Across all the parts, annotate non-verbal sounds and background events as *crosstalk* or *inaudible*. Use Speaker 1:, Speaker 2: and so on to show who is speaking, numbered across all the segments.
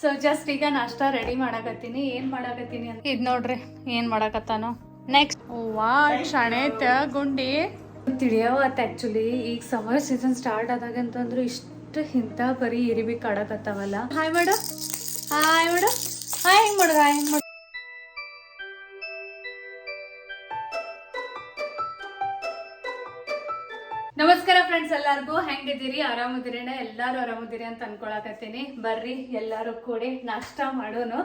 Speaker 1: So just ಈಗ ನಾಷ್ಟ ready ಮಾಡಾಕತ್ತೀನಿ. ಏನ್ ಮಾಡಾಕತ್ತೀನಿ ಅಂತ. ಇದ್ ನೋಡ್ರಿ ಏನ್ ಮಾಡಾಕತ್ತಾನೋ. ನೆಕ್ಸ್ಟ್ ವಾ ಶಣೇತ ಗುಂಡಿ. ತಿಳಿಯವತ್ತ ಆಕ್ಚುಲಿ ಈಗ ಸಮರ್ ಸೀಸನ್ ಸ್ಟಾರ್ಟ್ ಆದಾಗ ಅಂತಂದ್ರೆ ಇಷ್ಟು ಇಂಥ ಬರೀ ಇರಿಬಿ ಕಾಡಕತ್ತಾವಲ್ಲ. ಹಾಯ್ ಮಾಡು ಹಾಯ್ ಮಾಡು ಹಾಯ್ ಹೆಂಗ್ ಹಾಯ್ ಹೆಂಗ್ ಫ್ರೆಂಡ್ಸ್ ಎಲ್ಲಾರ್ಗೂ ಹೆಂಗಿದ್ದೀರಿ? ಆರಾಮದಿರಿನ? ಎಲ್ಲರೂ ಆರಾಮದಿರಿ ಅಂತ ಅನ್ಕೊಳಕತ್ತೀನಿ. ಬರ್ರಿ, ಎಲ್ಲರೂ ಕೂಡಿ ನಾಷ್ಟ ಮಾಡೋನು.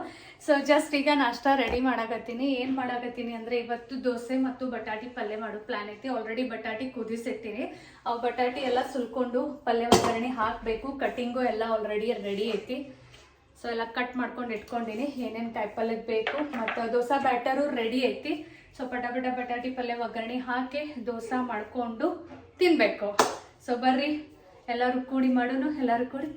Speaker 1: ಸೊ ಜಸ್ಟ್ ಈಗ ನಾಷ್ಟ ರೆಡಿ ಮಾಡಕತ್ತೀನಿ. ಏನ್ ಮಾಡಕತ್ತೀನಿ ಅಂದ್ರೆ, ಇವತ್ತು ದೋಸೆ ಮತ್ತು ಬಟಾಟಿ ಪಲ್ಯ ಮಾಡೋ ಪ್ಲಾನ್ ಐತಿ. ಆಲ್ರೆಡಿ ಬಟಾಟಿ ಕುದಿಸಿರ್ತೀನಿ ಅವು ಬಟಾಟಿ ಎಲ್ಲ ಸುಲ್ಕೊಂಡು ಪಲ್ಯ ಒಗ್ಗರಣೆ ಹಾಕಬೇಕು. ಕಟಿಂಗು ಎಲ್ಲ ಆಲ್ರೆಡಿ ರೆಡಿ ಐತಿ. ಸೊ ಎಲ್ಲ ಕಟ್ ಮಾಡ್ಕೊಂಡು ಇಟ್ಕೊಂಡಿನಿ. ಏನೇನು ಪಲ್ಯದ ಬೇಕು. ಮತ್ತು ದೋಸಾ ಬ್ಯಾಟರು ರೆಡಿ ಐತಿ. ಸೊ ಪಟ ಪಟ ಬಟಾಟಿ ಪಲ್ಯ ಒಗ್ಗರಣೆ ಹಾಕಿ ದೋಸಾ ಮಾಡ್ಕೊಂಡು ತಿನ್ಬೇಕು. ಸೊ ಬರ್ರಿ ಎಲ್ಲರೂ ಕೂಡಿ ಮಾಡೋನು ಎಲ್ಲರೂ ಕೂಡಿ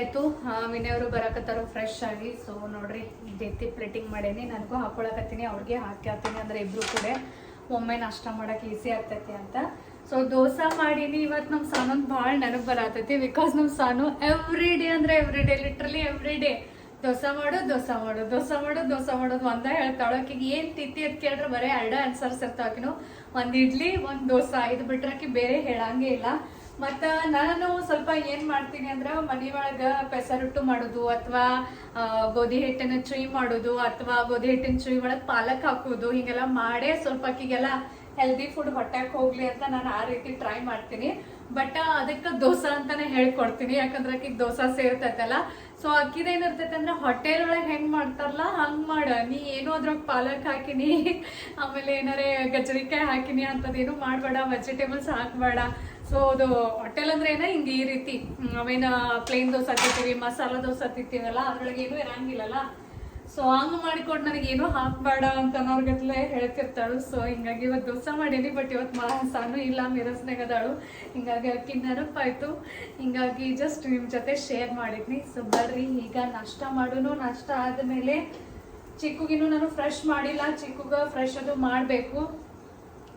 Speaker 1: ಆಯ್ತು. ವಿನಯವರು ಬರಕತ್ತಾರು ಫ್ರೆಶ್ ಆಗಿ. ಸೊ ನೋಡ್ರಿ ಡೆತ್ತಿ ಪ್ಲೇಟಿಂಗ್ ಮಾಡೇನಿ. ನನಗೂ ಹಾಕೊಳಕತ್ತೀನಿ, ಅವ್ರಿಗೆ ಹಾಕ್ಯಾತೀನಿ ಅಂದ್ರೆ ಇಬ್ರು ಕೂಡ. ಒಮ್ಮೆ ನಾಷ್ಟ ಮಾಡಕ್ ಈಸಿ ಆಗ್ತೈತಿ ಅಂತ. ಸೊ ದೋಸೆ ಮಾಡೀನಿ. ಇವತ್ತು ನಮ್ಮ ಸಾನೊಂದು ಭಾಳ ನನಗೆ ಬರತೈತಿ ಬಿಕಾಸ್ ನಮ್ಮ ಸಾನು ಎವ್ರಿ ಡೇ ಅಂದ್ರೆ every day literally every day dosa ಮಾಡು ದೋಸೆ ಮಾಡು ದೋಸೆ ಮಾಡು, ದೋಸೆ ಮಾಡೋದು ಒಂದ ಹೇಳ್ತಾಳ. ಆಕಿಗೆ ಏನ್ ತಿತ್ತಿ ಅಂತ ಕೇಳ್ರೆ ಬರೀ ಎರಡ ಆನ್ಸರ್ಸ್ ಇರ್ತಾಕಿನು ಒಂದ್ ಇಡ್ಲಿ, ಒಂದ್ ದೋಸೆ. ಇದು ಬಿಟ್ರೆ ಆಕಿ ಬೇರೆ ಹೇಳಂಗೇ ಇಲ್ಲ. ಮತ್ತ ನಾನು ಸ್ವಲ್ಪ ಏನ್ ಮಾಡ್ತೀನಿ ಅಂದ್ರ ಒಳಗ ಪೆಸರೊಟ್ಟು ಮಾಡೋದು ಅಥವಾ ಗೋಧಿ ಹಿಟ್ಟಿನ ಚುಯಿ ಮಾಡೋದು ಅಥವಾ ಗೋಧಿ ಹಿಟ್ಟಿನ ಚುಯಿ ಒಳಗ್ ಪಾಲಕ್ ಹಾಕೋದು, ಹಿಂಗೆಲ್ಲ ಮಾಡೇ ಸ್ವಲ್ಪ ಅಕ್ಕಿಗೆಲ್ಲ ಹೆಲ್ದಿ ಫುಡ್ ಹೊಟ್ಟೆಗೆ ಹೋಗ್ಲಿ ಅಂತ ನಾನು ಆ ರೀತಿ ಟ್ರೈ ಮಾಡ್ತೀನಿ. ಬಟ್ ಅದಕ್ಕೆ ದೋಸಾ ಅಂತಾನೆ ಹೇಳ್ಕೊಡ್ತೀನಿ. ಯಾಕಂದ್ರೆ ಅಕ್ಕಿಗೆ ದೋಸಾ ಸೇರ್ತೈತಲ್ಲ ಸೊ ಅಕ್ಕಿದೇನಿರ್ತೈತೆ ಅಂದ್ರೆ ಹೋಟೆಲ್ ಒಳಗೆ ಹೆಂಗ್ ಮಾಡ್ತಾರಲ್ಲ, ಹಂಗ್ ಮಾಡ. ನೀ ಏನೋ ಅದ್ರಾಗ ಪಾಲಕ್ ಹಾಕಿನಿ, ಆಮೇಲೆ ಏನಾರೇ ಗಜರಿಕಾಯಿ ಹಾಕಿನಿ ಅಂತದೇನು ಮಾಡಬೇಡ ವೆಜಿಟೇಬಲ್ಸ್ ಹಾಕ್ಬೇಡ. ಸೊ ಅದು ಹೋಟೆಲ್ ಅಂದ್ರೆ ಏನ? ಹಿಂಗೆ ಈ ರೀತಿ. ಅವೇನ ಪ್ಲೇನ್ ದೋಸೆ ತಿಂತೀವಿ, ಮಸಾಲ ದೋಸೆ ತಿಂತೀವಲ್ಲ ಅದ್ರೊಳಗೆ ಏನು ಇರಂಗಿಲ್ಲಲ್ಲ. ಸೊ ಹಂಗ ಮಾಡಿಕೊಂಡು ನನಗೆ ಏನು ಹಾಕ್ಬೇಡ ಅಂತ ಅನ್ನೋರ್ಗತ್ಲೆ ಹೇಳ್ತಿರ್ತಾಳು. ಸೊ ಹಿಂಗಾಗಿ ಇವತ್ತು ದೋಸೆ ಮಾಡೀನಿ ಬಟ್ ಇವತ್ತು ಮಾಂಸಾನು ಇಲ್ಲ ಮಿರಸ್ನಾಗ ಅದಾಳು ಹಿಂಗಾಗಿ ಅಕ್ಕಿ ನೆನಪಾಯ್ತು. ಹಿಂಗಾಗಿ ಜಸ್ಟ್ ನಿಮ್ ಜೊತೆ ಶೇರ್ ಮಾಡಿದ್ನಿ. ಸೊ ಬರ್ರಿ, ಈಗ ನಾಷ್ಟ ಮಾಡೋನು, ನಾಷ್ಟ ಆದ್ಮೇಲೆ ಚಿಕ್ಕುಗಿನ್ನು ನಾನು ಫ್ರೆಶ್ ಮಾಡಿಲ್ಲ. ಚಿಕ್ಕಗ ಫ್ರೆಶ್ ಅದು ಮಾಡಬೇಕು.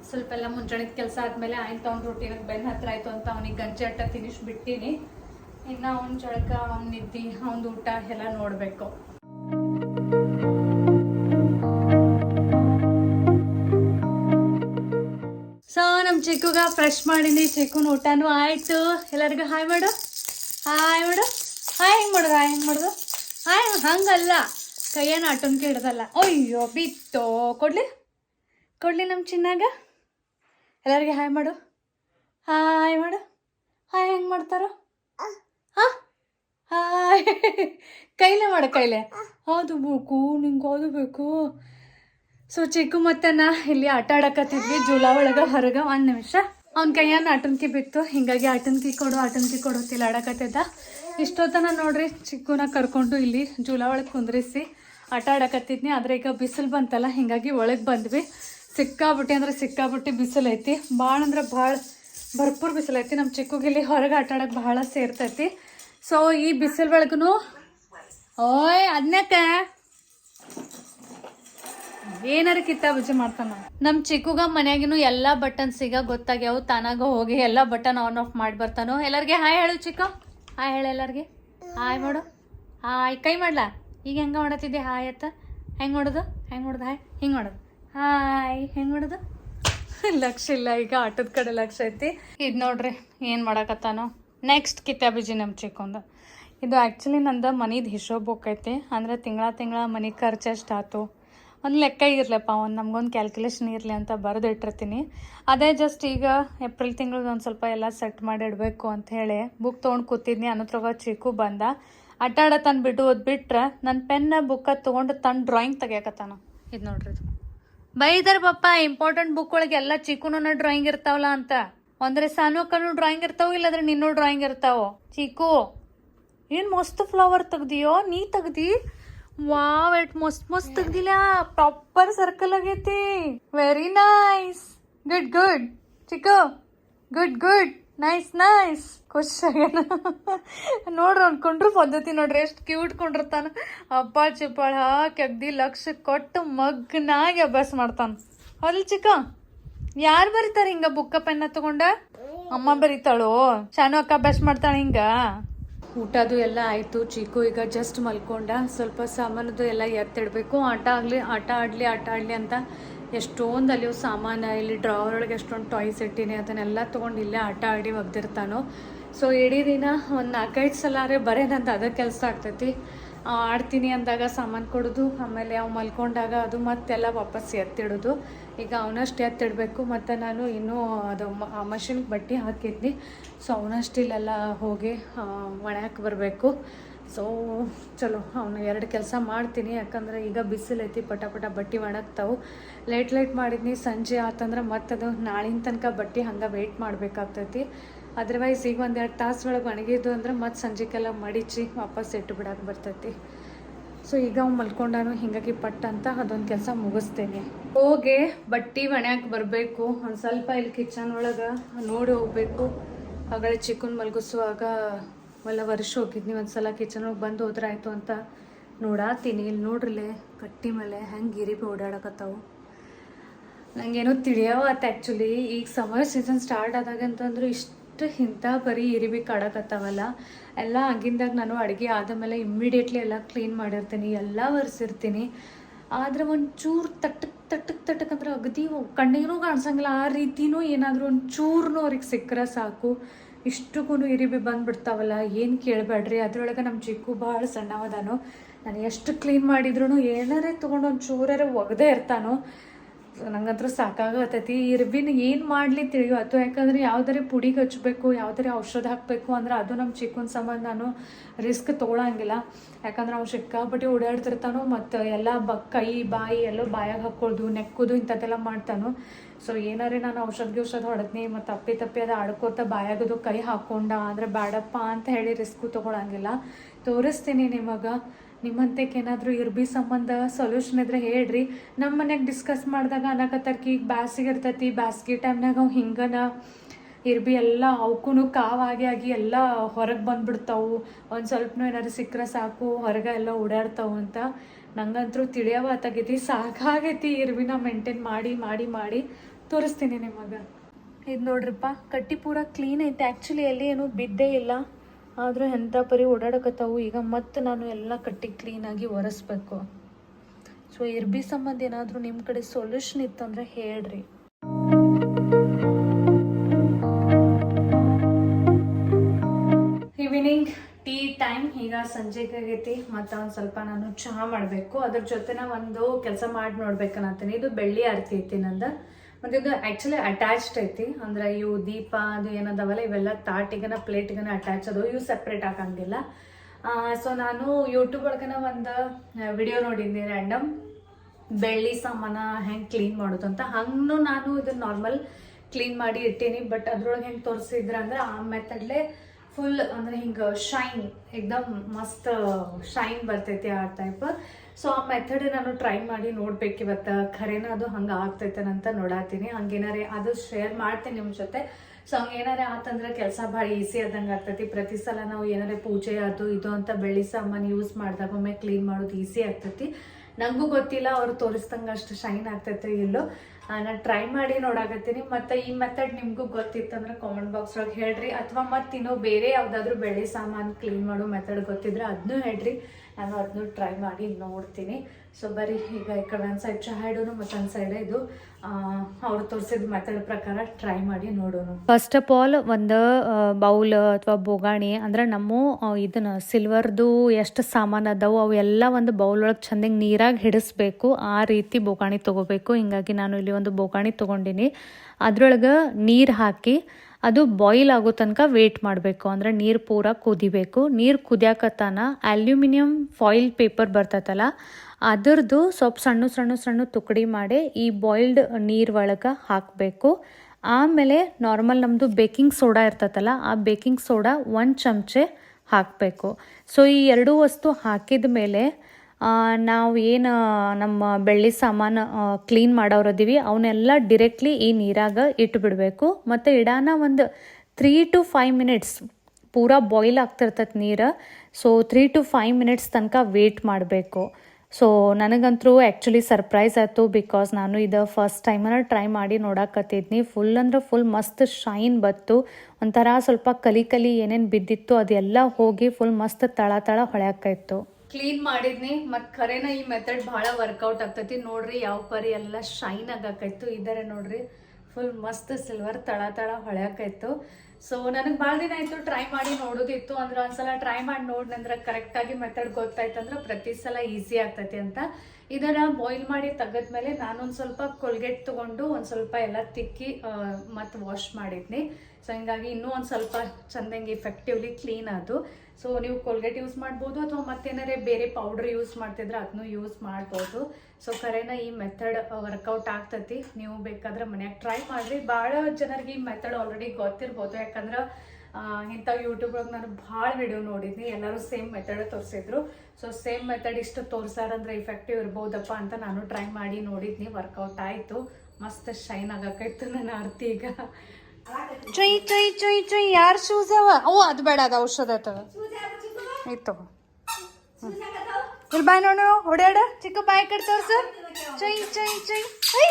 Speaker 1: ಸ್ವಲ್ಪ ಎಲ್ಲ ಮುಂಜಾನೆ ಕೆಲಸ ಆದ್ಮೇಲೆ ಆಯ್ತು ಅವ್ನ ರೊಟ್ಟಿನಾಗ ಬೆನ್ನ ಹತ್ರ ಆಯ್ತು ಅಂತ ಅವನಿಗೆ ಗಂಜಿ ಅಟ್ಟ ತಿನಿಸ್ ಬಿಟ್ಟಿನಿ. ಇನ್ನು ಅವ್ನ ಜಳಕ, ಅವ್ನ ನಿದ್ದಿ, ಅವ್ನ ಊಟ ಎಲ್ಲ ನೋಡ್ಬೇಕು. ನಮ್ಮ ಚಿಕ್ಕುಗ ಫ್ರೆಶ್ ಮಾಡಿನಿ. ಚಿಕ್ಕುನ ಊಟನೂ ಆಯಿತು. ಎಲ್ಲರಿಗೂ ಹಾಯ್ ಮಾಡು. ಹಾಯ್ ಮಾಡು. ಹಾಯ್ ಹೆಂಗೆ ಮಾಡೋದು, ಹಾಯ್ ಹೆಂಗೆ ಮಾಡೋದು? ಹಾಯ್, ಹಂಗಲ್ಲ. ಕೈಯನ್ನು ಆಟೋನ್ಕೆ ಹಿಡ್ದಲ್ಲ ಅಯ್ಯೋ, ಬಿತ್ತೋ. ಕೊಡ್ಲಿ? ಕೊಡ್ಲಿ ನಮ್ಮ ಚಿನ್ನಾಗ? ಎಲ್ಲರಿಗೆ ಹಾಯ್ ಮಾಡು. ಹಾಯ್ ಮಾಡು. ಹಾಯ್, ಹೆಂಗೆ ಮಾಡ್ತಾರೋ? ಹಾಂ? ಹಾಯ್. ಕೈಲೇ ಮಾಡು, ಕೈಲೇ. ಅದು ಬೇಕು, ನಿಂಗೆ ಅದು ಬೇಕು. ಸೊ ಚಿಕ್ಕು ಮತ್ತೆ ನಾ ಇಲ್ಲಿ ಆಟ ಆಡಕತ್ತಿದ್ವಿ. ಜೂಲ ಒಳಗ ಹೊರಗ ಒಂದ್ ನಿಮಿಷ. ಅವ್ನ ಕೈಯನ್ನ ಆಟನ್ಕಿ ಬಿತ್ತು. ಹಿಂಗಾಗಿ ಆಟನ್ಕಿ ಕೊಡು ಆಟನ್ಕಿ ಕೊಡು ತಿಲ್ ಆಡಕತ್ತಿದ್ದ. ಇಷ್ಟೊತ್ತನ ನೋಡ್ರಿ ಚಿಕ್ಕುನ ಕರ್ಕೊಂಡು ಇಲ್ಲಿ ಜೂಲ ಒಳಗೆ ಕುಂದ್ರಿಸಿ ಆಟ ಆಡಕತ್ತಿದ್ನಿ. ಆದ್ರೆ ಈಗ ಬಿಸಿಲು ಬಂತಲ್ಲ, ಹಿಂಗಾಗಿ ಒಳಗೆ ಬಂದ್ವಿ. ಸಿಕ್ಕಾಬಿಟ್ಟಿ ಅಂದ್ರೆ ಸಿಕ್ಕಾಬಿಟ್ಟಿ ಬಿಸಿಲು ಐತಿ. ಭಾಳ ಅಂದ್ರೆ ಭಾಳ ಭರ್ಪೂರ್ ಬಿಸಿಲು ಐತಿ. ನಮ್ಮ ಚಿಕ್ಕುಗೆ ಇಲ್ಲಿ ಹೊರಗೆ ಆಟ ಬಹಳ ಸೇರ್ತೈತಿ. ಸೊ ಈ ಬಿಸಿಲು ಒಳಗೂ ಓಯ್, ಅದ್ನ್ಯಾಕ? ಏನಾರ ಕಿತ್ತ ಬಜ್ಜಿ ಮಾಡ್ತಾನ. ನಮ್ ಚಿಕ್ಕುಗ ಮನ್ಯಾಗಿನೂ ಎಲ್ಲಾ ಬಟನ್ ಸಿಗ ಗೊತ್ತಾಗ್ಯಾವ, ತಾನಾಗ ಹೋಗಿ ಎಲ್ಲಾ ಬಟನ್ ಆನ್ ಆಫ್ ಮಾಡಿ ಬರ್ತಾನೋ. ಎಲ್ಲರಿಗೆ ಹಾಯ್ ಹೇಳು ಚಿಕ್ಕ. ಹಾಯ್ ಹೇಳು ಎಲ್ಲರಿಗೆ. ಹಾಯ್ ಮಾಡು. ಹಾಯ್, ಕೈ ಮಾಡ್ಲಾ? ಈಗ ಹೆಂಗ ಮಾಡತ್ತಿದ್ದೆ? ಹಾಯ್ ಅತ್ತ. ಹೆಂಗ್ ಮಾಡೋದು? ಹೆಂಗ್ ಮಾಡೋದು? ಹಾಯ್. ಹಿಂಗ್ ಮಾಡೋದು. ಹಾಯ್, ಹೆಂಗ್ ಮಾಡೋದು? ಲಕ್ಷ ಇಲ್ಲ, ಈಗ ಆಟದ ಕಡೆ ಲಕ್ಷ ಐತಿ. ಇದು ನೋಡ್ರಿ, ಏನು ಮಾಡಕತ್ತಾನೋ. ನೆಕ್ಸ್ಟ್ ಕಿತಾಬಿಜಿ ನಮ್ಮ ಚಿಕ್ಕೊಂದು. ಇದು ಆ್ಯಕ್ಚುಲಿ ನಂದು ಮನಿದು ಹಿಶೋಬ್ ಬುಕ್ ಐತಿ. ಅಂದ್ರೆ ತಿಂಗಳ ತಿಂಗಳ ಮನೆ ಖರ್ಚು ಎಷ್ಟು ಆಯ್ತು ಒಂದು ಲೆಕ್ಕ ಇರಲಪ್ಪ, ಒಂದು ನಮಗೊಂದು ಕ್ಯಾಲ್ಕುಲೇಷನ್ ಇರಲಿ ಅಂತ ಬರೆದು ಇಟ್ಟಿರ್ತೀನಿ ಅದೇ ಜಸ್ಟ್ ಈಗ ಏಪ್ರಿಲ್ ತಿಂಗಳದ್ದು ಒಂದು ಸ್ವಲ್ಪ ಎಲ್ಲ ಸೆಟ್ ಮಾಡಿ ಇಡಬೇಕು ಅಂತ ಹೇಳಿ ಬುಕ್ ತೊಗೊಂಡು ಕೂತಿದ್ನಿ. ಅನ್ನೋದ್ರಾಗ ಚಿಕ್ಕು ಬಂದ. ಆಟ ತಂದು ಬಿಟ್ಟು ಓದ್ ಬಿಟ್ರೆ ನನ್ನ ಪೆನ್ನ ಬುಕ್ಕ ತೊಗೊಂಡು ತನ್ನ ಡ್ರಾಯಿಂಗ್ ತೆಗಿಯಕತ್ತಾನ. ಇದು ನೋಡ್ರಿ ಬೈದರ್ ಪಪ್ಪ ಇಂಪಾರ್ಟೆಂಟ್ ಬುಕ್ ಒಳಗೆ ಎಲ್ಲ ಚಿಕ್ಕುನ ಡ್ರಾಯಿಂಗ್ ಇರ್ತಾವಲ್ಲ ಅಂತ. ಒಂದ್ರೆ ಸಾನುಕನು ಡ್ರಾಯಿಂಗ್ ಇರ್ತಾವ, ಇಲ್ಲಾಂದ್ರೆ ನಿನ್ನೂ ಡ್ರಾಯಿಂಗ್ ಇರ್ತಾವೋ. ಚಿಕ್ಕು ಏನು ಮಸ್ತ್ ಫ್ಲವರ್ ತೆಗ್ದಿಯೋ, ನೀ ತೆಗ್ದಿ. ವಾವ್, ಎಟ್ ಮಸ್ತ್ ಮಸ್ತ್ ತೆಗ್ದಿಲ್ಲ ಪ್ರಾಪರ್ ಸರ್ಕಲ್ ಆಗೈತಿ. ವೆರಿ ನೈಸ್ ಗುಡ್ ಗುಡ್ ಚಿಕ್ಕ ಗುಡ್ ಗುಡ್ ನೈಸ್ ನೈಸ್ ಖುಷ್ ಆಗ್ಯಾನ. ನೋಡ್ರಿ ಅನ್ಕೊಂಡ್ರು ಕೊಂಡ್ರು ಪದ್ಧತಿ ನೋಡ್ರಿ, ಎಷ್ಟು ಕ್ಯೂಟ್ ಕೊಂಡಿರ್ತಾನ. ಅಪ್ಪ ಚಿಪ್ಪಾಳ ಕೆಗ್ದಿ ಲಕ್ಷ ಕೊಟ್ಟು ಮಗ್ನಾಗಿ ಅಭ್ಯಾಸ ಮಾಡ್ತಾನ. ಹೌದಲ್ ಚಿಕ್ಕ? ಯಾರು ಬರೀತಾರ ಹಿಂಗ ಬುಕ್ಕ ಪೆನ್ನ ತಗೊಂಡ? ಅಮ್ಮ ಬರೀತಾಳು? ಶಾನು ಅಕ್ಕ ಅಭ್ಯಾಸ ಮಾಡ್ತಾಳೆ ಹಿಂಗ? ಊಟದು ಎಲ್ಲ ಆಯಿತು, ಚೀಕು ಈಗ ಜಸ್ಟ್ ಮಲ್ಕೊಂಡ, ಸ್ವಲ್ಪ ಸಾಮಾನದು ಎಲ್ಲ ಎತ್ತಿಡಬೇಕು. ಆಟ ಆಗಲಿ, ಆಟ ಆಡಲಿ ಆಟ ಆಡಲಿ ಅಂತ ಎಷ್ಟೊಂದು ಅಲ್ಲಿ ಸಾಮಾನು, ಇಲ್ಲಿ ಡ್ರಾವರ್ ಒಳಗೆ ಎಷ್ಟೊಂದು ಟಾಯ್ಸ್ ಇಟ್ಟಿನಿ, ಅದನ್ನೆಲ್ಲ ತೊಗೊಂಡು ಇಲ್ಲೇ ಆಟ ಆಡಿ ಒಗ್ದಿರ್ತಾನೋ. ಸೊ ಇಡೀ ದಿನ ಒಂದು ನಾಲ್ಕೈದು ಸಲಾರೆ ಬರೇ ನಂದು ಅದೇ ಕೆಲಸ ಆಗ್ತೈತಿ. ಆಡ್ತೀನಿ ಅಂದಾಗ ಸಾಮಾನು ಕೊಡೋದು, ಆಮೇಲೆ ಅವು ಮಲ್ಕೊಂಡಾಗ ಅದು ಮತ್ತೆಲ್ಲ ವಾಪಸ್ ಎತ್ತಿಡೋದು. ಈಗ ಅವನಷ್ಟು ಎತ್ತಿಡಬೇಕು, ಮತ್ತು ನಾನು ಇನ್ನೂ ಅದು ಆ ಮಷಿನ್ಗೆ ಬಟ್ಟೆ ಹಾಕಿದ್ನಿ. ಸೊ ಅವನಷ್ಟು ಇಲ್ಲೆಲ್ಲ ಹೋಗಿ ಒಣಕ್ಕೆ ಬರಬೇಕು. ಸೊ ಚಲೋ, ಅವನು ಎರಡು ಕೆಲಸ ಮಾಡ್ತೀನಿ. ಯಾಕಂದ್ರೆ ಈಗ ಬಿಸಿಲೈತಿ, ಪಟ ಪಟ ಬಟ್ಟೆ ಒಣಗ್ತಾವೆ. Late late ಮಾಡಿದ್ನಿ. ಸಂಜೆ ಆತಂದ್ರೆ ಮತ್ತದು ನಾಳಿನ ತನಕ ಬಟ್ಟೆ ಹಂಗೆ ವೆಯ್ಟ್ ಮಾಡಬೇಕಾಗ್ತೈತಿ. ಅದರ್ವೈಸ್ ಈಗ ಒಂದೆರಡು ತಾಸು ಒಳಗೆ ಒಣಗಿದ್ದು ಅಂದ್ರೆ ಮತ್ತೆ ಸಂಜೆಗೆಲ್ಲ ಮಡಿಚಿ ವಾಪಸ್ ಇಟ್ಟು ಬಿಡಕ್ಕೆ ಬರ್ತೈತಿ. ಸೊ ಈಗ ಅವ್ನು ಮಲ್ಕೊಂಡಾನು, ಹಿಂಗಾಗಿ ಪಟ್ ಅಂತ ಅದೊಂದು ಕೆಲಸ ಮುಗಿಸ್ತೇನೆ. ಹೋಗಿ, ಬಟ್ಟಿ ಒಣ್ಯಾಕೆ ಬರಬೇಕು. ಒಂದು ಸ್ವಲ್ಪ ಇಲ್ಲಿ ಕಿಚನ್ ಒಳಗೆ ನೋಡಿ ಹೋಗ್ಬೇಕು. ಹಾಗಾದ್ರೆ ಚಿಕನ್ ಮಲಗಿಸುವಾಗ ಎಲ್ಲ ವರ್ಷ ಹೋಗಿದ್ನಿ ಒಂದ್ಸಲ ಕಿಚನ್ ಒಳಗೆ ಬಂದು ಹೋದ್ರೆ ಆಯಿತು ಅಂತ ನೋಡಾತೀನಿ. ಇಲ್ಲಿ ನೋಡ್ರಿಲೆ ಕಟ್ಟಿ ಮೇಲೆ ಹೆಂಗೆ ಗಿರಿಬಿ ಓಡಾಡಕತ್ತಾವು. ತಿಳಿಯೋ ಆತ ಆ್ಯಕ್ಚುಲಿ ಈಗ ಸಮರ್ ಸೀಸನ್ ಸ್ಟಾರ್ಟ್ ಆದಾಗ ಅಂತಂದ್ರೆ ಇಷ್ಟು ಇಂಥ ಬರೀ ಇರಿಬಿ ಕಾಡಕತ್ತಾವಲ್ಲ. ಎಲ್ಲ ಆಗಿಂದಾಗ ನಾನು ಅಡುಗೆ ಆದಮೇಲೆ ಇಮ್ಮಿಡಿಯೇಟ್ಲಿ ಎಲ್ಲ ಕ್ಲೀನ್ ಮಾಡಿರ್ತೀನಿ, ಎಲ್ಲ ಒರೆಸಿರ್ತೀನಿ. ಆದ್ರೆ ಒಂಚೂರು ತಟಕ್ ತಟಕ್ ತಟಕ್ ಅಂದ್ರೆ ಅಗದಿ ಕಣ್ಣಿಗೂ ಕಾಣಿಸಂಗಿಲ್ಲ. ಆ ರೀತಿನೂ ಏನಾದರೂ ಒಂದು ಅವ್ರಿಗೆ ಸಿಕ್ಕರೆ ಸಾಕು. ಇಷ್ಟಕ್ಕೂ ಇರಿಬಿ ಬಂದ್ಬಿಡ್ತಾವಲ್ಲ, ಏನು ಕೇಳಬೇಡ್ರಿ ಅದರೊಳಗೆ ನಮ್ಮ ಚಿಕ್ಕು ಭಾಳ ಸಣ್ಣವದಾನು. ನಾನು ಎಷ್ಟು ಕ್ಲೀನ್ ಮಾಡಿದ್ರು ಏನಾರೇ ತೊಗೊಂಡು ಒಂದು ಚೂರಾರೆ ಒಗದೇ ಇರ್ತಾನೋ. ನಂಗಂತ್ರ ಸಾಕಾಗತ್ತೈತಿ ಇರ್ಬಿನ್ ಏನು ಮಾಡಲಿ ತಿಳಿಯೋತು ಯಾಕಂದ್ರೆ ಯಾವ್ದಾರೆ ಪುಡಿಗೆ ಹಚ್ಚಬೇಕು ಯಾವ್ದಾರೆ ಔಷಧ ಹಾಕಬೇಕು ಅಂದ್ರೆ ಅದು ನಮ್ಮ ಚಿಕ್ಕನ ಸಂಬಂಧ ನಾನು ರಿಸ್ಕ್ ತೊಗೊಳಂಗಿಲ್ಲ. ಯಾಕಂದ್ರೆ ಅವ್ನು ಸಿಕ್ಕಾಪಟ್ಟಿ ಓಡಾಡ್ತಿರ್ತಾನೋ ಮತ್ತು ಎಲ್ಲ ಬ, ಕೈ, ಬಾಯಿ ಎಲ್ಲೋ ಬಾಯಾಗ ಹಾಕ್ಕೊಳ್ದು ನೆಕ್ಕುದು ಇಂಥದ್ದೆಲ್ಲ ಮಾಡ್ತಾನೋ. ಸೊ ಏನಾರೇ ನಾನು ಔಷಧ ಗಿಷಧ ಹೊಡೆದ್ನಿ, ಮತ್ತು ತಪ್ಪಿ ತಪ್ಪಿ ಅದು ಆಡ್ಕೋತ ಬಾಯಾಗದು, ಕೈ ಹಾಕೊಂಡ ಅಂದ್ರೆ ಬೇಡಪ್ಪ ಅಂತ ಹೇಳಿ ರಿಸ್ಕು ತೊಗೊಳಂಗಿಲ್ಲ. ತೋರಿಸ್ತೀನಿ ನಿಮಗೆ. ನಿಮ್ಮಂತಕ್ಕೆ ಏನಾದರೂ ಇರ್ಬಿ ಸಂಬಂಧ ಸೊಲ್ಯೂಷನ್ ಇದ್ರೆ ಹೇಳ್ರಿ. ನಮ್ಮ ಮನ್ಯಾಗ ಡಿಸ್ಕಸ್ ಮಾಡಿದಾಗ ಅನ್ನಕತ್ತರ್ಕಿ ಈಗ ಬ್ಯಾಸಿಗೆ ಇರ್ತೈತಿ, ಬ್ಯಾಸ್ಗೆ ಟೈಮ್ನಾಗ ಅವು ಹಿಂಗನ ಇರ್ಬಿ ಎಲ್ಲ ಅವಕ್ಕೂ ಕಾವಾಗಿ ಆಗಿ ಎಲ್ಲ ಹೊರಗೆ ಬಂದ್ಬಿಡ್ತಾವು. ಒಂದು ಸ್ವಲ್ಪನೂ ಏನಾದ್ರು ಸಿಕ್ಕರೆ ಸಾಕು, ಹೊರಗೆ ಎಲ್ಲ ಓಡಾಡ್ತಾವು ಅಂತ. ನಂಗಂತೂ ತಿಳಿಯವಾತಾಗೈತಿ ಸಾಕಾಗೈತಿ ನಾ ಮೇಂಟೈನ್ ಮಾಡಿ ಮಾಡಿ ಮಾಡಿ. ತೋರಿಸ್ತೀನಿ ನಿಮಗೆ ಇದು ನೋಡ್ರಿಪ್ಪ, ಕಟ್ಟಿ ಪೂರ ಕ್ಲೀನ್ ಐತೆ. ಆ್ಯಕ್ಚುಲಿ ಎಲ್ಲಿ ಏನು ಬಿದ್ದೇ ಇಲ್ಲ. ಆದರೂ ಎಂಥ ಪರಿ ಓಡಾಡಕತ್ತಾವು? ಈಗ ಮತ್ತೆ ನಾನು ಎಲ್ಲ ಕಟ್ಟಿ ಕ್ಲೀನಾಗಿ ಒರೆಸ್ಬೇಕು. ಸೊ ಇರ್ಬಿ ಸಂಬಂಧ ಏನಾದರೂ ನಿಮ್ಮ ಕಡೆ ಸೊಲ್ಯೂಷನ್ ಇತ್ತಂದ್ರೆ ಹೇಳ್ರಿ. ಈವ್ನಿಂಗ್ ಟೀ ಟೈಮ್ ಈಗ ಸಂಜೆ ಆಗೈತಿ. ಮತ್ತು ಒಂದು ಸ್ವಲ್ಪ ನಾನು ಚಹಾ ಮಾಡಬೇಕು. ಅದ್ರ ಜೊತೆನ ಒಂದು ಕೆಲಸ ಮಾಡಿ ನೋಡ್ಬೇಕನ್ನತ್ತೀನಿ. ಇದು ಬೆಳ್ಳಿ ಆರತಿ ಐತಿ ನಂದು. ಮತ್ತು ಇದು ಆ್ಯಕ್ಚುಲಿ ಅಟ್ಯಾಚ್ಡ್ ಐತಿ. ಅಂದ್ರೆ ಇವು ದೀಪ, ಅದು ಏನದವಲ್ಲ, ಇವೆಲ್ಲ ತಾಟಿಗನ, ಪ್ಲೇಟ್ಗನ ಅಟ್ಯಾಚ್ ಅದು ಇವು ಸಪ್ರೇಟ್ ಆಗಂಗಿಲ್ಲ ಸೊ ನಾನು ಯೂಟ್ಯೂಬ್ ಒಳಗನ ಒಂದು ವಿಡಿಯೋ ನೋಡಿದ್ದೆ ರ್ಯಾಂಡಮ್ ಬೆಳ್ಳಿ ಸಾಮಾನ ಹೆಂಗೆ ಕ್ಲೀನ್ ಮಾಡೋದು ಅಂತ. ಹಂಗೂ ನಾನು ಇದನ್ನ ನಾರ್ಮಲ್ ಕ್ಲೀನ್ ಮಾಡಿ ಇಟ್ಟೀನಿ. ಬಟ್ ಅದ್ರೊಳಗೆ ಹೆಂಗೆ ತೋರಿಸಿದ್ರ ಅಂದ್ರೆ ಆ ಮೆಥಡ್ಲೆ ಫುಲ್ ಅಂದ್ರೆ ಹಿಂಗೆ ಶೈನ್ ಎಕ್ದಮ್ ಮಸ್ತ್ ಶೈನ್ ಬರ್ತೈತಿ ಆ ಟೈಪ್ ಸೊ ಆ ಮೆಥಡ್ ನಾನು ಟ್ರೈ ಮಾಡಿ ನೋಡ್ಬೇಕು ಇವತ್ತು. ಖರೇನ ಅದು ಹಂಗೆ ಆಗ್ತೈತೇನಂತ ನೋಡಾತೀನಿ. ಹಂಗೇನಾರೆ ಅದು ಶೇರ್ ಮಾಡ್ತೀನಿ ನಿಮ್ಮ ಜೊತೆ. ಸೊ ಹಂಗೇನಾರೆ ಆತಂದ್ರೆ ಕೆಲಸ ಭಾಳ ಈಸಿ ಆದಂಗೆ ಆಗ್ತೈತಿ. ಪ್ರತಿ ಸಲ ನಾವು ಏನಾರೆ ಪೂಜೆ, ಅದು ಇದು ಅಂತ ಬೆಳ್ಳಿ ಸಾಮಾನು ಯೂಸ್ ಮಾಡಿದಾಗ ಒಮ್ಮೆ ಕ್ಲೀನ್ ಮಾಡೋದು ಈಸಿ ಆಗ್ತೈತಿ. ನನಗೂ ಗೊತ್ತಿಲ್ಲ, ಅವ್ರು ತೋರಿಸ್ದಂಗೆ ಅಷ್ಟು ಶೈನ್ ಆಗ್ತೈತೆ ಇಲ್ಲೋ ನಾನು ಟ್ರೈ ಮಾಡಿ ನೋಡಾಕತ್ತೀನಿ. ಮತ್ತು ಈ ಮೆಥಡ್ ನಿಮಗೂ ಗೊತ್ತಿತ್ತಂದ್ರೆ ಕಾಮೆಂಟ್ ಬಾಕ್ಸ್ ಒಳಗೆ ಹೇಳ್ರಿ. ಅಥವಾ ಮತ್ತು ಇನ್ನೂ ಬೇರೆ ಯಾವುದಾದ್ರೂ ಬೆಳೆ ಸಾಮಾನು ಕ್ಲೀನ್ ಮಾಡೋ ಮೆಥಡ್ ಗೊತ್ತಿದ್ರೆ ಅದನ್ನೂ ಹೇಳ್ರಿ. ನಾನು ಅದನ್ನು ಟ್ರೈ ಮಾಡಿ ನೋಡ್ತೀನಿ. ಸೊ ಬರೀ ಈಗ ಈ ಕಡೆ ಒಂದು ಸೈಡ್ ಚಹಾ ಇಡೋನು, ಮತ್ತೊಂದು ಸೈಡ್ ಇದು. ಅವ್ರು ತೋರಿಸಿದ ಮೆಥಡ್ ಪ್ರಕಾರ ಟ್ರೈ ಮಾಡಿ ನೋಡೋನು. ಫಸ್ಟ್ ಆಫ್ ಆಲ್ ಒಂದು ಬೌಲ್ ಅಥವಾ ಬೋಗಾಣಿ ಅಂದ್ರೆ ನಮ್ಮ ಇದನ್ನ ಸಿಲ್ವರ್ದು ಎಷ್ಟು ಸಾಮಾನು ಅದಾವು ಅವೆಲ್ಲ ಒಂದು ಬೌಲ್ ಒಳಗೆ ಚಂದಂಗೆ ನೀರಾಗಿ ಹಿಡಿಸ್ಬೇಕು. ಆ ರೀತಿ ಬೋಗಾಣಿ ತೊಗೋಬೇಕು. ಹಿಂಗಾಗಿ ನಾನು ಇಲ್ಲಿ ಒಂದು ಬೋಗಾಣಿ ತೊಗೊಂಡಿನಿ. ಅದ್ರೊಳಗೆ ನೀರು ಹಾಕಿ ಅದು ಬಾಯ್ಲ್ ಆಗೋ ತನಕ ವೇಟ್ ಮಾಡಬೇಕು. ಅಂದರೆ ನೀರು ಪೂರ ಕುದಿಬೇಕು. ನೀರು ಕುದಿಯಾಕತ್ತಾನ ಅಲ್ಯೂಮಿನಿಯಂ ಫಾಯಿಲ್ ಪೇಪರ್ ಬರ್ತೈತಲ್ಲ, ಅದರದ್ದು ಸ್ವಲ್ಪ ಸಣ್ಣ ಸಣ್ಣ ಸಣ್ಣ ತುಕಡಿ ಮಾಡಿ ಈ ಬಾಯ್ಲ್ಡ್ ನೀರು ಒಳಗೆ ಹಾಕಬೇಕು. ಆಮೇಲೆ ನಾರ್ಮಲ್ ನಮ್ಮದು ಬೇಕಿಂಗ್ ಸೋಡಾ ಇರ್ತೈತಲ್ಲ, ಆ ಬೇಕಿಂಗ್ ಸೋಡಾ ಒಂದು ಚಮಚೆ ಹಾಕಬೇಕು. ಸೊ ಈ ಎರಡೂ ವಸ್ತು ಹಾಕಿದ ಮೇಲೆ ನಾವು ಏನು ನಮ್ಮ ಬೆಳ್ಳಿ ಸಾಮಾನು ಕ್ಲೀನ್ ಮಾಡೋರದೀವಿ ಅವನ್ನೆಲ್ಲ ಡಿರೆಕ್ಟ್ಲಿ ಈ ನೀರಾಗ ಇಟ್ಬಿಡಬೇಕು. ಮತ್ತು ಇಡಾನ ಒಂದು ತ್ರೀ ಟು ಫೈವ್ ಮಿನಿಟ್ಸ್ ಪೂರ ಬಾಯ್ಲ್ ಆಗ್ತಿರ್ತೈತೆ ನೀರು. So three to five minutes ತನಕ ವೇಟ್ ಮಾಡಬೇಕು. ಸೊ ನನಗಂತೂ ಆ್ಯಕ್ಚುಲಿ ಸರ್ಪ್ರೈಸ್ ಆಯಿತು ಬಿಕಾಸ್ ನಾನು ಇದು ಫಸ್ಟ್ ಟೈಮನ್ನ ಟ್ರೈ ಮಾಡಿ ನೋಡಕತ್ತಿದ್ನಿ. ಫುಲ್ ಅಂದ್ರೆ ಫುಲ್ ಮಸ್ತ್ ಶೈನ್ ಬತ್ತು ಒಂಥರ ಸ್ವಲ್ಪ ಕಲಿ ಕಲಿ ಏನೇನು ಬಿದ್ದಿತ್ತು ಅದೆಲ್ಲ ಹೋಗಿ ಫುಲ್ ಮಸ್ತ್ ತಳ ತಳ ಹೊಳ್ಯಾಕೈತು
Speaker 2: ಕ್ಲೀನ್ ಮಾಡಿದ್ನಿ, ಮತ್ತು ಖರೇನ ಈ ಮೆಥಡ್ ಬಹಳ ವರ್ಕೌಟ್ ಆಗ್ತೈತಿ. ನೋಡ್ರಿ ಯಾವ ಪರಿ ಎಲ್ಲ ಶೈನ್ ಆಗಾಕೈತು. ಇದ್ದಾರೆ ನೋಡ್ರಿ ಫುಲ್ ಮಸ್ತ್ ಸಿಲ್ವರ್ ತಳ ತಳ ಹೊಳ್ಯಾಕೈತು. ಸೊ ನನಗೆ ಭಾಳ ದಿನ ಆಯ್ತು ಟ್ರೈ ಮಾಡಿ ನೋಡೋದಿತ್ತು. ಅಂದ್ರೆ ಒಂದ್ಸಲ ಟ್ರೈ ಮಾಡಿ ನೋಡ್ನಂದ್ರೆ ಕರೆಕ್ಟಾಗಿ ಮೆಥಡ್ ಗೊತ್ತಾಯ್ತಂದ್ರೆ ಪ್ರತಿ ಸಲ ಈಸಿ ಆಗ್ತೈತಿ ಅಂತ. ಇದನ್ನ ಬಾಯ್ಲ್ ಮಾಡಿ ತೆಗೆದ್ಮೇಲೆ ನಾನೊಂದು ಸ್ವಲ್ಪ ಕೊಲ್ಗೇಟ್ ತಗೊಂಡು ಒಂದು ಸ್ವಲ್ಪ ಎಲ್ಲ ತಿಕ್ಕಿ ಮತ್ತು ವಾಶ್ ಮಾಡಿದ್ನಿ. ಸೊ ಹಿಂಗಾಗಿ ಇನ್ನೂ ಒಂದು ಸ್ವಲ್ಪ ಚಂದಂಗೆ ಇಫೆಕ್ಟಿವ್ಲಿ ಕ್ಲೀನ್ ಆದು ಸೊ ನೀವು ಕೋಲ್ಗೇಟ್ ಯೂಸ್ ಮಾಡ್ಬೋದು ಅಥವಾ ಮತ್ತೇನಾರೇ ಬೇರೆ ಪೌಡ್ರ್ ಯೂಸ್ ಮಾಡ್ತಿದ್ರೆ ಅದನ್ನು ಯೂಸ್ ಮಾಡ್ಬೋದು. ಸೊ ಕರೆನ ಈ ಮೆಥಡ್ ವರ್ಕೌಟ್ ಆಗ್ತತಿ. ನೀವು ಬೇಕಾದ್ರೆ ಮನ್ಯಾಗ ಟ್ರೈ ಮಾಡ್ರಿ. ಭಾಳ ಜನರಿಗೆ ಈ ಮೆಥಡ್ ಆಲ್ರೆಡಿ ಗೊತ್ತಿರ್ಬೋದು. ಯಾಕಂದ್ರೆ ಇಂಥ ಯೂಟ್ಯೂಬ್ ಒಳಗೆ ನಾನು ಭಾಳ ವಿಡಿಯೋ ನೋಡಿದ್ನಿ. ಎಲ್ಲರೂ ಸೇಮ್ ಮೆಥಡ್ ತೋರಿಸಿದ್ರು. ಸೊ ಸೇಮ್ ಮೆಥಡ್ ಇಷ್ಟು ತೋರಿಸಾರಂದ್ರೆ ಇಫೆಕ್ಟಿವ್ ಇರ್ಬೋದಪ್ಪ ಅಂತ ನಾನು ಟ್ರೈ ಮಾಡಿ ನೋಡಿದ್ನಿ. ವರ್ಕೌಟ್ ಆಯಿತು. ಮಸ್ತ್ ಶೈನ್ ಆಗಕ್ಕಾಯ್ತು ನನ್ನ ಆರ್ತಿ ಈಗ. ಚೊಯ್ ಚೊಯ್ ಚೊಯ್ ಚೊಯ್. ಯಾರು ಶೂಸ್ ಅವ? ಓ, ಅದು ಬೇಡ, ಅದು ಔಷಧ ಆಯ್ತು ಆಯ್ತು ಇಲ್ಲಿ ಬಾಯ್ ನೋಡು, ಹೊಡ್ಯಾಡ. ಚಿಕ್ಕ ಬಾಯ್ ಕಡೆ ತೋರ್ಸು. ಚೊಯ್ ಚೊಯ್ ಚೊಯ್. ಐ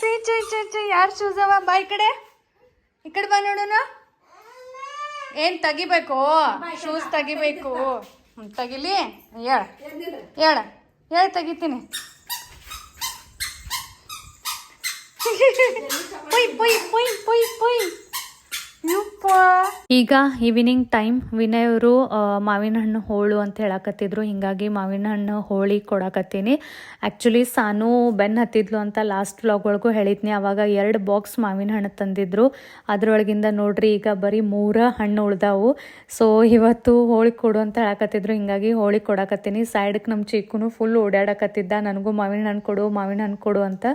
Speaker 2: ಚೊಯ್ ಚೊಯ್ ಚೊಯ್ ಚೊಯ್. ಯಾರ್ ಶೂಸ್ ಅವ? ಬಾಯ್ ಕಡೆ. ಈ ಕಡೆ ಬಾ ನೋಡೋಣ. ಏನ್ ತೆಗಿಬೇಕು? ಶೂಸ್ ತೆಗಿಬೇಕು. ತಗಿಲಿ? ಹೇಳ. ಹೇಳ. ಹೇಳ ತೆಗಿತೀನಿ. *laughs* ಪುಯ್ ಪುಯ್ ಪುಯ್ ಪುಯ್ ಪೊಯ್.
Speaker 1: ಈಗ ಈವ್ನಿಂಗ್ ಟೈಮ್ ವಿನಯ್ ಅವರು ಮಾವಿನ ಹಣ್ಣು ಹೋಳು ಅಂತ ಹೇಳಕತ್ತಿದ್ರು. ಹಿಂಗಾಗಿ ಮಾವಿನ ಹಣ್ಣು ಹೋಳಿ ಕೊಡಕತ್ತೀನಿ. ಆ್ಯಕ್ಚುಲಿ ಸಾನು ಬೆನ್ನು ಹತ್ತಿದ್ಲು ಅಂತ ಲಾಸ್ಟ್ ವ್ಲಾಗ್ ಒಳಗೂ ಹೇಳಿದ್ನಿ. ಅವಾಗ ಎರಡು ಬಾಕ್ಸ್ ಮಾವಿನ ಹಣ್ಣು ತಂದಿದ್ರು. ಅದ್ರೊಳಗಿಂದ ನೋಡ್ರಿ ಈಗ ಬರೀ ಮೂರ ಹಣ್ಣು ಉಳ್ದಾವು. ಸೊ ಇವತ್ತು ಹೋಳಿ ಕೊಡು ಅಂತ ಹೇಳಕತ್ತಿದ್ರು. ಹಿಂಗಾಗಿ ಹೋಳಿ ಕೊಡಕತ್ತೀನಿ. ಸೈಡ್ಗೆ ನಮ್ಮ ಚಿಕ್ಕನು ಫುಲ್ ಓಡಾಡಕತ್ತಿದ್ದ ನನಗೂ ಮಾವಿನ ಹಣ್ಣು ಕೊಡು, ಮಾವಿನ ಹಣ್ಣು ಕೊಡು ಅಂತ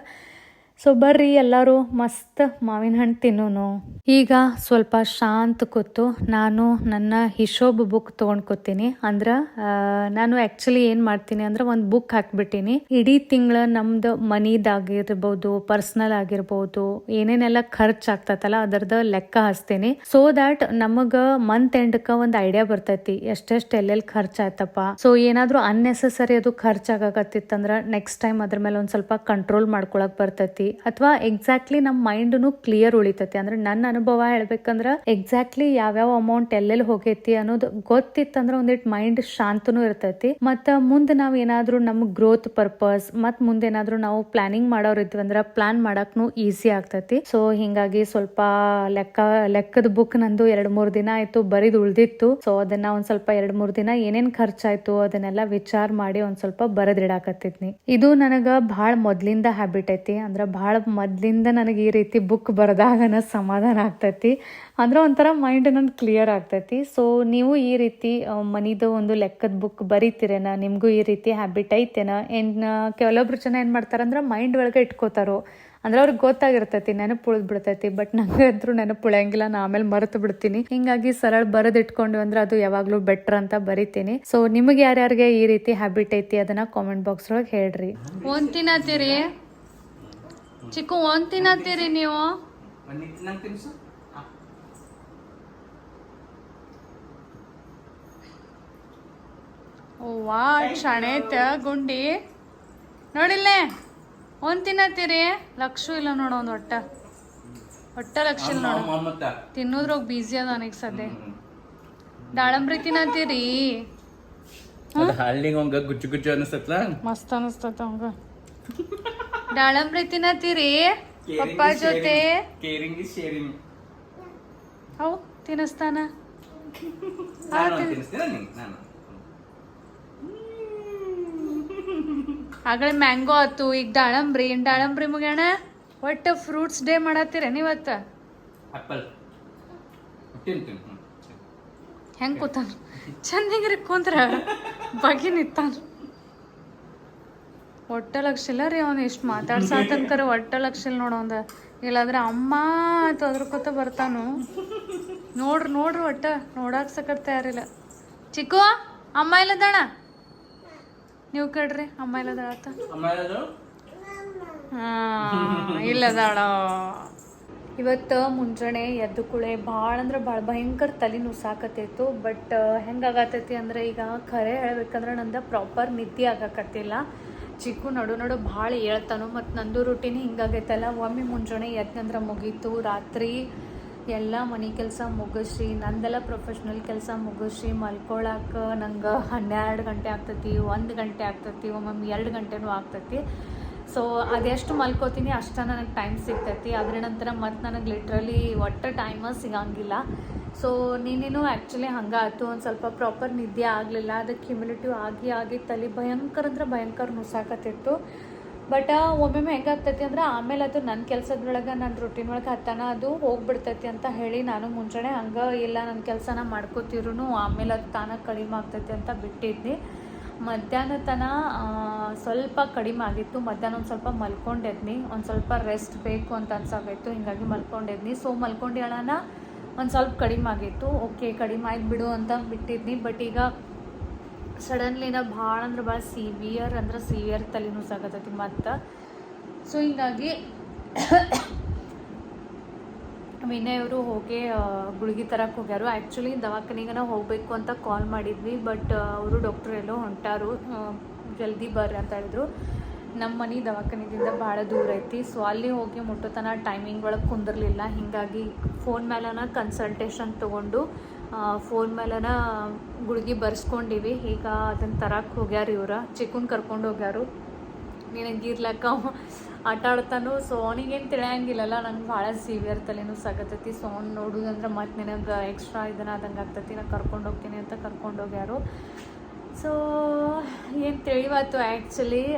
Speaker 1: ಸೊ ಬರ್ರಿ ಎಲ್ಲರೂ ಮಸ್ತ್ ಮಾವಿನ ಹಣ್ಣು ತಿನ್ನೋನು. ಈಗ ಸ್ವಲ್ಪ ಶಾಂತ ಕೂತು ನಾನು ನನ್ನ ಹಿಶೋಬ್ ಬುಕ್ ತೊಗೊಂಡು ಕೂತೀನಿ. ಅಂದ್ರೆ ಆ, ನಾನು ಆ್ಯಕ್ಚುಲಿ ಏನು ಮಾಡ್ತೀನಿ ಅಂದ್ರೆ ಒಂದು ಬುಕ್ ಹಾಕ್ಬಿಟ್ಟಿನಿ. ಇಡೀ ತಿಂಗಳ ನಮ್ದು ಮನಿದಾಗಿರ್ಬೋದು ಪರ್ಸ್ನಲ್ ಆಗಿರ್ಬೋದು ಏನೇನೆಲ್ಲ ಖರ್ಚು ಆಗ್ತೈತಲ್ಲ ಅದರದ ಲೆಕ್ಕ ಹಚ್ತೀನಿ. ಸೊ ದ್ಯಾಟ್ ನಮಗ ಮಂತ್ ಎಂಡ್ಕ ಒಂದು ಐಡಿಯಾ ಬರ್ತೈತಿ ಎಷ್ಟೆಷ್ಟು ಎಲ್ಲೆಲ್ಲಿ ಖರ್ಚಾಯ್ತಪ್ಪ ಸೊ ಏನಾದರೂ ಅನ್ನೆಸೆಸರಿ ಅದು ಖರ್ಚಾಗತ್ತಿತ್ತಂದ್ರೆ ನೆಕ್ಸ್ಟ್ ಟೈಮ್ ಅದ್ರ ಮೇಲೆ ಒಂದು ಸ್ವಲ್ಪ ಕಂಟ್ರೋಲ್ ಮಾಡ್ಕೊಳಕ್ ಬರ್ತೈತಿ. ಅಥವಾ ಎಕ್ಸಾಕ್ಟ್ಲಿ ನಮ್ಮ ಮೈಂಡ್ನು ಕ್ಲಿಯರ್ ಉಳಿತೈತಿ. ಅಂದ್ರೆ ನನ್ನ ಅನುಭವ ಹೇಳ್ಬೇಕಂದ್ರೆ ಎಕ್ಸಾಕ್ಟ್ಲಿ ಯಾವ್ಯಾವ ಅಮೌಂಟ್ ಎಲ್ಲೆಲ್ಲಿ ಹೋಗೈತಿ ಅನ್ನೋದು ಗೊತ್ತಿತ್ತಂದ್ರೆ ಒಂದಿಟ್ ಮೈಂಡ್ ಶಾಂತನೂ ಇರ್ತೈತಿ. ಮತ್ತ ಮುಂದೆ ನಾವು ಏನಾದರೂ ನಮ್ ಗ್ರೋತ್ ಪರ್ಪಸ್ ಮತ್ ಮುಂದೆ ಏನಾದರೂ ನಾವು ಪ್ಲಾನಿಂಗ್ ಮಾಡೋರು ಇದ್ವಿ ಅಂದ್ರೆ ಪ್ಲಾನ್ ಮಾಡಕ್ನು ಈಸಿ ಆಗ್ತೈತಿ. ಸೊ ಹಿಂಗಾಗಿ ಸ್ವಲ್ಪ ಲೆಕ್ಕ, ಲೆಕ್ಕದ ಬುಕ್ ನಂದು ಎರಡ್ ಮೂರು ದಿನ ಆಯ್ತು ಬರೀದ್ ಉಳ್ದಿತ್ತು. ಸೊ ಅದನ್ನ ಒಂದ್ ಸ್ವಲ್ಪ ಎರಡ್ ಮೂರ್ ದಿನ ಏನೇನ್ ಖರ್ಚಾಯ್ತು ಅದನ್ನೆಲ್ಲ ವಿಚಾರ ಮಾಡಿ ಒಂದ್ ಸ್ವಲ್ಪ ಬರೆದಿಡಾಕತ್ತಿದ್ನಿ. ಇದು ನನಗ ಬಹಳ ಮೊದ್ಲಿಂದ ಹ್ಯಾಬಿಟ್ ಐತಿ. ಅಂದ್ರ ಭಾಳ ಮೊದಲಿಂದ ನನಗೆ ಈ ರೀತಿ ಬುಕ್ ಬರೆದಾಗ ಸಮಾಧಾನ ಆಗ್ತೈತಿ. ಅಂದ್ರೆ ಒಂಥರ ಮೈಂಡ್ ನನ್ನ ಕ್ಲಿಯರ್ ಆಗ್ತೈತಿ. ಸೊ ನೀವು ಈ ರೀತಿ ಮನಿದು ಒಂದು ಲೆಕ್ಕದ ಬುಕ್ ಬರೀತಿರೇನ? ನಿಮಗೂ ಈ ರೀತಿ ಹ್ಯಾಬಿಟ್ ಐತೇನ? ಏನ್ ಕೆಲವೊಬ್ರು ಜನ ಏನು ಮಾಡ್ತಾರಂದ್ರೆ ಮೈಂಡ್ ಒಳಗೆ ಇಟ್ಕೋತಾರೋ. ಅಂದ್ರೆ ಅವ್ರಿಗೆ ಗೊತ್ತಾಗಿರ್ತೈತಿ, ನೆನಪು ಉಳಿದ್ ಬಿಡ್ತೈತಿ ಬಟ್ ನಂಗೆ ಅಂದ್ರೂ ನೆನಪು ಉಳಿಯಂಗಿಲ್ಲ, ನಾ ಆಮೇಲೆ ಮರೆತು ಬಿಡ್ತೀನಿ. ಹಿಂಗಾಗಿ ಸರಳ ಬರೆದ್ ಇಟ್ಕೊಂಡು ಅಂದ್ರೆ ಅದು ಯಾವಾಗ್ಲೂ ಬೆಟರ್ ಅಂತ ಬರಿತೀನಿ. ಸೊ ನಿಮಗೆ ಯಾರ್ಯಾರಿಗೆ ಈ ರೀತಿ ಹ್ಯಾಬಿಟ್ ಐತಿ, ಅದನ್ನ ಕಾಮೆಂಟ್ ಬಾಕ್ಸ್ ಒಳಗೆ ಹೇಳ್ರಿ.
Speaker 2: ಒಂದ್ ತಿನ್ನತ್ತೀರಿ ಚಿಕ್ಕು ಒಂದ್ ತಿನ್ನತ್ತೀರಿ ನೀವು? ವಾ ಶಾಣೆ ಐತ ಗುಂಡಿ. ನೋಡಿಲ್ಲೇ? ಒಂದ್ ತಿನ್ನತ್ತೀರಿ ಲಕ್ಷು ಇಲ್ಲ ನೋಡು ಒಂದ್ ಒಟ್ಟ ಒಟ್ಟ ಲಕ್ಷ ಇಲ್ಲ ನೋಡು. ತಿನ್ನೋದ್ರಾಗ ಬೀಸಿ ಅದ ನನಗೆ ಸದ್ಯ. ದಾಳಂಬ್ರಿ ತಿನ್ನತ್ತೀರಿ
Speaker 3: ಹಳ್ಳಿಗೆ ಹಂಗ ಗುಚ್ಚು ಗುಚ್ಚು ಅನಿಸ್ತತ್ಲ?
Speaker 2: ಮಸ್ತ್ ಅನಸ್ತತ ಅವಂಗ. ದಾಳಂಬ್ರಿ ತಿನ್ನತ್ತೀರಿ ಪಪ್ಪ ಜೊತೆ.
Speaker 3: ಕೇರಿಂಗ್ ಇಸ್ ಶೇರಿಂಗ್
Speaker 2: ಅವು ತಿನ್ನಿಸ್ತಾನ ಆಗಲೇ ಮ್ಯಾಂಗೋ ಆತು ಈಗ ದಾಳಂಬ್ರಿ ಇನ್ ದಾಳಂಬ್ರಿ ಮುಗ್ಯಾಣ? ಒಟ್ಟು ಫ್ರೂಟ್ಸ್ ಡೇ
Speaker 3: ತಿನ್ ಹ್ಮ್.
Speaker 2: ಹೆಂಗ್ ಕೂತಾನ? ಚಂದಂಗ್ರಿ ಕುಂತ್ರ ಬಗಿ ನಿತ್ತಾನ ಒಟ್ಟ ಲಕ್ಷ ಇಲ್ಲ ರೀ ಅವ್ನು ಎಷ್ಟು ಮಾತಾಡ್ಸಾತನ್ಕರ ಒಟ್ಟ ಲಕ್ಷ ಇಲ್ಲ ನೋಡೋಂದ ಇಲ್ಲಾಂದ್ರೆ ಅಮ್ಮ ಅಂತ ಅದ್ರಕೊತ ಬರ್ತಾನು. ನೋಡ್ರಿ ನೋಡ್ರಿ ಒಟ್ಟ ನೋಡಾಕ್ ಸಕಟ್ ತಯಾರಿಲ್ಲ. ಚಿಕ್ಕು ಅಮ್ಮ ಇಲ್ಲದಣ?
Speaker 1: ನೀವು ಕೇಳ್ರಿ ಅಮ್ಮ
Speaker 2: ಇಲ್ಲದಳ ಆತ.
Speaker 1: ಇಲ್ಲದಾಳ ಇವತ್ತು ಮುಂಜಾನೆ ಎದ್ದು ಕುಳೆ ಭಾಳ ಅಂದ್ರೆ ಭಾಳ ಭಯಂಕರ ತಲೆ ನುಸಾಕತ್ತೈತು ಬಟ್ ಹೆಂಗಾಗತ್ತೈತಿ ಅಂದ್ರೆ ಈಗ ಖರೆ ಹೇಳ್ಬೇಕಂದ್ರೆ ನಂದು ಪ್ರಾಪರ್ ನಿದ್ದೆ ಆಗಾಕತ್ತಿಲ್ಲ. ಚಿಕ್ಕು ನಡು ನಡು ಭಾಳ ಹೇಳ್ತಾನು, ಮತ್ತು ನಂದು ರೂಟೀನ್ ಹಿಂಗಾಗೈತಲ್ಲ, ಒಮ್ಮೆ ಮುಂಜಾನೆ ಎದ್ನಂದ್ರೆ ಮುಗೀತು, ರಾತ್ರಿ ಎಲ್ಲ ಮನೆ ಕೆಲಸ ಮುಗಿಸಿ ನಂದೆಲ್ಲ ಪ್ರೊಫೆಷ್ನಲ್ ಕೆಲಸ ಮುಗಿಸಿ ಮಲ್ಕೊಳಕ್ಕೆ ನಂಗೆ ಹನ್ನೆರಡು ಗಂಟೆ ಆಗ್ತತಿ, ಒಂದು ಗಂಟೆ ಆಗ್ತತಿ, ಒಮ್ಮೊಮ್ಮೆ ಎರಡು ಗಂಟೆನೂ ಆಗ್ತೈತಿ. ಸೊ ಅದೆಷ್ಟು ಮಲ್ಕೋತೀನಿ, ಅಷ್ಟು ನನಗೆ ಟೈಮ್ ಸಿಗ್ತೈತಿ. ಅದ್ರ ನಂತರ ಮತ್ತು ನನಗೆ ಲಿಟ್ರಲಿ ಒಟ್ಟು ಟೈಮ ಸಿಗಂಗಿಲ್ಲ. ಸೊ ನೀನೇನು ಆ್ಯಕ್ಚುಲಿ ಹಂಗಾಯ್ತು ಒಂದು ಸ್ವಲ್ಪ ಪ್ರಾಪರ್ ನಿದ್ದೆ ಆಗಲಿಲ್ಲ ಅದಕ್ಕೆ ಹ್ಯುಮಿಲಿಟಿ ಆಗಿ ಆಗಿ ತಲೆ ಭಯಂಕರ ಅಂದ್ರೆ ಭಯಂಕರ ನುಸಾಕತ್ತಿತ್ತು. ಬಟ್ ಒಮ್ಮೊಮ್ಮೆ ಹೆಂಗಾಗ್ತೈತಿ ಅಂದ್ರೆ ಆಮೇಲೆ ಅದು ನನ್ನ ಕೆಲಸದೊಳಗೆ ನನ್ನ ರೂಟೀನ್ ಒಳಗೆ ಹತ್ತಾನ ಅದು ಹೋಗ್ಬಿಡ್ತೈತಿ ಅಂತ ಹೇಳಿ ನಾನು ಮುಂಚೆನೆ ಹಂಗೆ ಇಲ್ಲ ನನ್ನ ಕೆಲಸನ ಮಾಡ್ಕೋತಿರೂ ಆಮೇಲೆ ಅದು ತಾನ ಕಡಿಮೆ ಆಗ್ತೈತಿ ಅಂತ ಬಿಟ್ಟಿದ್ನಿ. ಮಧ್ಯಾಹ್ನ ತನ ಸ್ವಲ್ಪ ಕಡಿಮೆ ಆಗಿತ್ತು. ಮಧ್ಯಾಹ್ನ ಒಂದು ಸ್ವಲ್ಪ ಮಲ್ಕೊಂಡಿದ್ನಿ. ಒಂದು ಸ್ವಲ್ಪ ರೆಸ್ಟ್ ಬೇಕು ಅಂತ ಅನ್ಸಾಗಿತ್ತು ಹಿಂಗಾಗಿ ಮಲ್ಕೊಂಡಿದ್ನಿ. ಸೊ ಮಲ್ಕೊಂಡು ಹೇಳೋಣ ಒಂದು ಸ್ವಲ್ಪ ಕಡಿಮೆ ಆಗಿತ್ತು. ಓಕೆ ಕಡಿಮೆ ಆಯ್ತು ಬಿಡು ಅಂತ ಬಿಟ್ಟಿದ್ನಿ. ಬಟ್ ಈಗ ಸಡನ್ಲಿನ ಭಾಳ ಅಂದ್ರೆ ಭಾಳ ಸಿವಿಯರ್ ಅಂದ್ರೆ ಸಿವಿಯರ್ ತಲೆನೂ ಸಾಕತ್ತೈತಿ ಮತ್ತು. ಸೊ ಹಿಂಗಾಗಿ ವಿನಯ್ ಅವರು ಹೋಗಿ ಗುಳಿಗೆ ತರಕ್ಕೆ ಹೋಗ್ಯಾರು. ಆ್ಯಕ್ಚುಲಿ ದವಾಖಾನಿಗೆ ಹೋಗಬೇಕು ಅಂತ ಕಾಲ್ ಮಾಡಿದ್ವಿ ಬಟ್ ಅವರು ಡಾಕ್ಟ್ರ್ ಎಲ್ಲೋ ಹೊಂಟಾರು. ಜಲ್ದಿ ಬರ್ರಿ ಅಂತ ಹೇಳಿದ್ರು. ನಮ್ಮ ಮನೆ ದವಾಖಾನಿದಿಂದ ಭಾಳ ದೂರ ಐತಿ ಸೊ ಅಲ್ಲಿ ಹೋಗಿ ಮುಟ್ಟೋತನ ಟೈಮಿಂಗ್ ಒಳಗೆ ಕುಂದಿರಲಿಲ್ಲ. ಹೀಗಾಗಿ ಫೋನ್ ಮೇಲನ ಕನ್ಸಲ್ಟೇಷನ್ ತೊಗೊಂಡು ಫೋನ್ ಮೇಲನ ಗುಳಿಗೆ ಬರ್ಸ್ಕೊಂಡಿವಿ. ಈಗ ಅದನ್ನು ತರಕ್ಕೆ ಹೋಗ್ಯಾರ ಇವ್ರ. ಚಿಕ್ಕನ್ ಕರ್ಕೊಂಡು ಹೋಗ್ಯಾರು. ನಿನಗೆ ಇರ್ಲಕ್ಕ ಅವ. ಆಟ ಆಡ್ತಾನು. ಸೊ ಅವನಿಗೇನು ತಿಳಿಯಂಗಿಲ್ಲಲ್ಲ. ನಂಗೆ ಭಾಳ ಸಿವಿಯರ್ ತಲೆನೂ ಸಾಕತ್ತೈತಿ. ಸೊ ಅವ್ನು ನೋಡೋದಂದ್ರೆ ಮತ್ತೆ ನಿನಗೆ ಎಕ್ಸ್ಟ್ರಾ ಇದನ್ನ ಆದಂಗೆ ಆಗ್ತೈತಿ. ನಾನು ಕರ್ಕೊಂಡು ಹೋಗ್ತೀನಿ ಅಂತ ಕರ್ಕೊಂಡು ಹೋಗ್ಯಾರು. ಸೊ ಏನು ತಿಳಿವಾತು ಆ್ಯಕ್ಚುಲಿ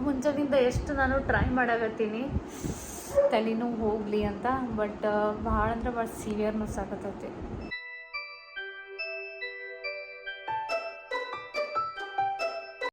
Speaker 1: ಮುಂಜಾನಿಂದ ಎಷ್ಟು ನಾನು ಟ್ರೈ ಮಾಡಾಕತ್ತೀನಿ. ತಲೆನೂ ಹೋಗಲಿ ಅಂತ. ಬಟ್ ಭಾಳ ಅಂದ್ರೆ ಭಾಳ ಸೀವಿಯರ್ನೂ ಸಾಕತ್ತೈತಿ.